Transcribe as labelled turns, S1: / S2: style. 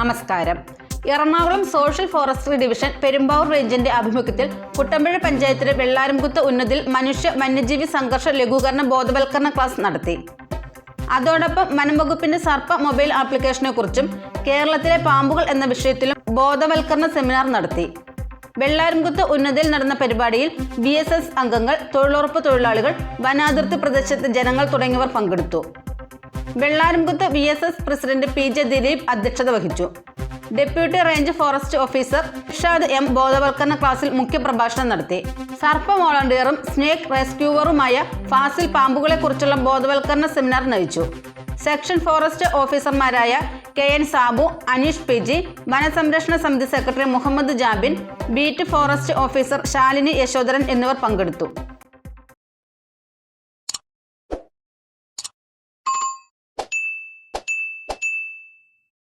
S1: നമസ്കാരം. Ernakulam social forestry division Perumbavoor റേഞ്ചിന്റെ ആഭിമുഖ്യത്തിൽ കുട്ടമ്പഴ പഞ്ചായത്തിലെ വെള്ളാരംകുത്ത് ഉന്നതിൽ മനുഷ്യ വന്യജീവി സംഘർഷ ലഘൂകരണ ബോധവൽക്കരണ ക്ലാസ് നടത്തി. അതോടൊപ്പം വനംവകുപ്പിന്റെ സർപ്പ മൊബൈൽ ആപ്ലിക്കേഷനെ കുറിച്ചും കേരളത്തിലെ പാമ്പുകൾ എന്ന വിഷയത്തിലും ബോധവൽക്കരണ സെമിനാർ നടത്തി. വെള്ളാരംകുത്ത് ഉന്നതിയിൽ നടന്ന പരിപാടിയിൽ ബി അംഗങ്ങൾ തൊഴിലുറപ്പ് തൊഴിലാളികൾ വനാതിർത്തി പ്രദേശത്തെ ജനങ്ങൾ തുടങ്ങിയവർ പങ്കെടുത്തു. Vellaramkuthu V S S president P J Dileep അധ്യക്ഷത വഹിച്ചു. Deputy range forest officer Shad M ബോധവൽക്കരണ ക്ലാസ്സിൽ മുഖ്യപ്രഭാഷണം നടത്തി. സർപ്പ വോളണ്ടിയറും സ്നേക്ക് റെസ്ക്യൂവറുമായ ഫാസിൽ പാമ്പുകളെ കുറിച്ചുള്ള ബോധവൽക്കരണ സെമിനാർ നയിച്ചു. സെക്ഷൻ ഫോറസ്റ്റ് ഓഫീസർമാരായ K N Sabu Aneesh P G വനസംരക്ഷണ സമിതി secretary Muhammad Jabin beat forest officer Shalini Yashodharan എന്നിവർ പങ്കെടുത്തു.